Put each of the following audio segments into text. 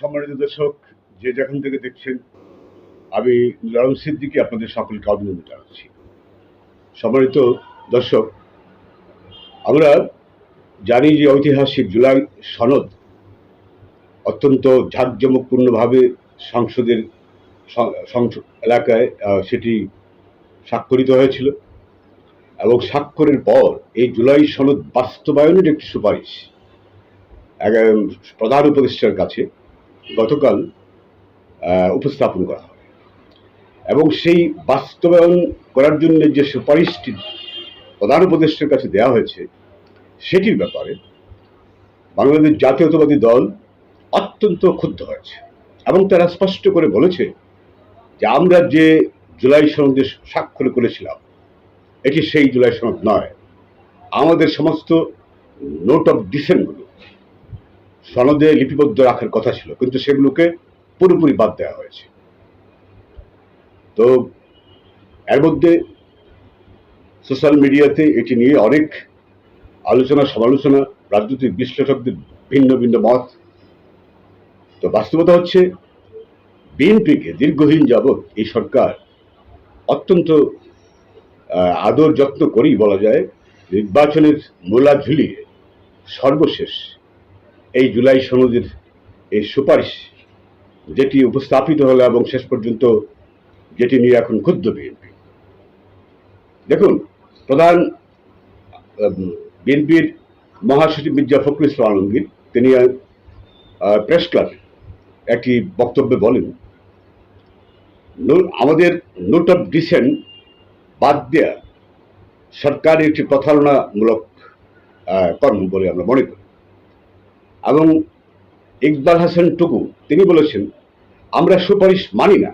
সম্মানিত দর্শক, যে যেখান থেকে দেখছেন, আমি লরম সিদ্দিকি আপনাদের সকলকে অভিনন্দন জানাচ্ছি। সম্মানিত দর্শক, আমরা জানি যে ঐতিহাসিক জুলাই সনদ অত্যন্ত ঝাঁকজমকপূর্ণভাবে সংসদের এলাকায় সেটি স্বাক্ষরিত হয়েছিল এবং স্বাক্ষরের পর এই জুলাই সনদ বাস্তবায়নের একটি সুপারিশ প্রধান উপদেষ্টার কাছে গতকাল উপস্থাপন করা হয়। এবং সেই বাস্তবায়ন করার জন্য যে সুপারিশটি প্রধান উপদেষ্টার কাছে দেওয়া হয়েছে, সেটির ব্যাপারে বাংলাদেশ জাতীয়তাবাদী দল অত্যন্ত ক্ষুব্ধ হয়েছে। এবং তারা স্পষ্ট করে বলেছে যে আমরা যে জুলাই সনদে স্বাক্ষর করেছিলাম, এটি সেই জুলাই সনদ নয়। আমাদের সমস্ত নোট অফ ডিসেন্টগুলো সনদে লিপিবদ্ধ রাখার কথা ছিল, কিন্তু সেগুলোকে পুরোপুরি বাদ দেওয়া হয়েছে। তো এর মধ্যে সোশ্যাল মিডিয়াতে এটি নিয়ে অনেক আলোচনা, সমালোচনা, রাজনৈতিক বিশ্লেষকদের ভিন্ন ভিন্ন মত। তো বাস্তবতা হচ্ছে, বিএনপিকে দীর্ঘদিন যাবৎ এই সরকার অত্যন্ত আদর যত্ন করেই বলা যায়, নির্বাচনের মূলা ঝুলিয়ে সর্বশেষ এই জুলাই সনদের এই সুপারিশ যেটি উপস্থাপিত হলো এবং শেষ পর্যন্ত যেটি নিয়ে এখন ক্ষুব্ধ বিএনপি। দেখুন, প্রধান বিএনপির মহাসচিব মির্জা ফখরুল ইসলাম আলমগীর, তিনি প্রেস ক্লাবে একটি বক্তব্যে বলেন "নো- আমাদের নোট অফ ডিসেন্ট বাদ দেয়া সরকারের একটি প্রতারণামূলক কর্ম বলে আমরা মনে করি। এবং ইকবাল হাসান টুকু, তিনি বলেছেন, আমরা সুপারিশ মানি না।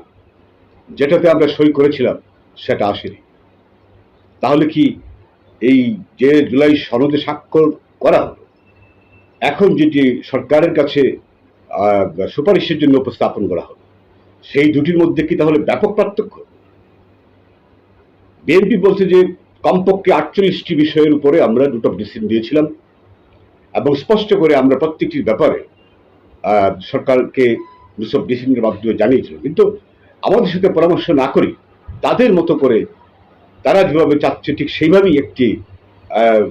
যেটাতে আমরা সই করেছিলাম, সেটা আসেনি। তাহলে কি এই যে জুলাই সনদে স্বাক্ষর করা হলো, এখন যেটি সরকারের কাছে সুপারিশের জন্য উপস্থাপন করা হলো, সেই দুটির মধ্যে কি তাহলে ব্যাপক পার্থক্য? বিএনপি বলছে যে, কমপক্ষে আটচল্লিশটি বিষয়ের উপরে আমরা দুটো ডিসিশন দিয়েছিলাম। এবং স্পষ্ট করে আমরা প্রত্যেকটির ব্যাপারে সরকারকে দুসব ডিসিশনের মাধ্যমে জানিয়েছিলাম কিন্তু আমাদের সাথে পরামর্শ না করি তাদের মতো করে তারা যেভাবে চাচ্ছে, ঠিক সেইভাবেই একটি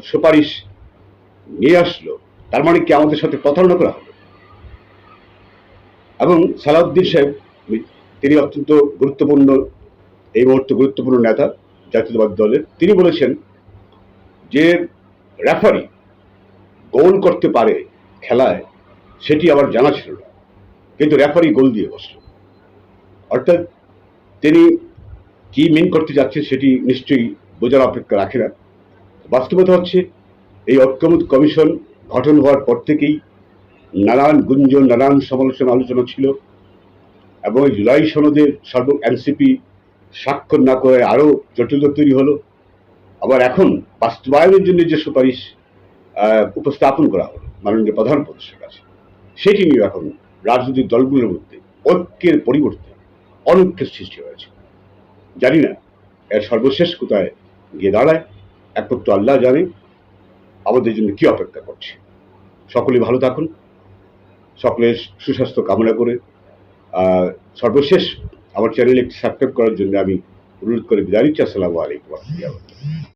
সুপারিশ নিয়ে আসলো। তার মানে কি আমাদের সাথে প্রতারণা করা হবে? এবং সালাউদ্দিন সাহেব, তিনি অত্যন্ত গুরুত্বপূর্ণ, এই মুহূর্তে গুরুত্বপূর্ণ নেতা জাতীয়তাবাদী দলের। তিনি বলেছেন যে রেফারি গোল করতে পারে খেলায়, সেটি আমার জানা ছিল না। কিন্তু রেফারি গোল দিয়ে বসল। অর্থাৎ তিনি কি মিন করতে যাচ্ছে সেটি নিশ্চয়ই বোঝার অপেক্ষা রাখে না। বাস্তবতা হচ্ছে, এই ঐক্যমত কমিশন গঠন হওয়ার পর থেকেই নানান গুঞ্জন, নানান সমালোচনা, আলোচনা ছিল এবং এই জুলাই সনদে সর্ব এনসিপি স্বাক্ষর না করে আরও জটিলতা তৈরি হলো। আবার এখন বাস্তবায়নের জন্য যে সুপারিশ উপস্থাপন করা হলো, মাননীয় প্রধান উপদেষ্টার কাছে। সেটি নিয়ে এখন রাজনৈতিক দলগুলোর মধ্যে ঐক্যের পরিবর্তে অনৈক্যের সৃষ্টি হয়েছে। জানি না, এর সর্বশেষ কোথায় গিয়ে দাঁড়ায়, একমাত্র আল্লাহ জানে, আমাদের জন্য কি অপেক্ষা করছে। সকলে ভালো থাকুন, সকলের সুস্বাস্থ্য কামনা করে। সর্বশেষ আমার চ্যানেলে একটি সাবস্ক্রাইব করার জন্য আমি অনুরোধ করে বিদায় নিচ্ছি। আসসালামু আলাইকুম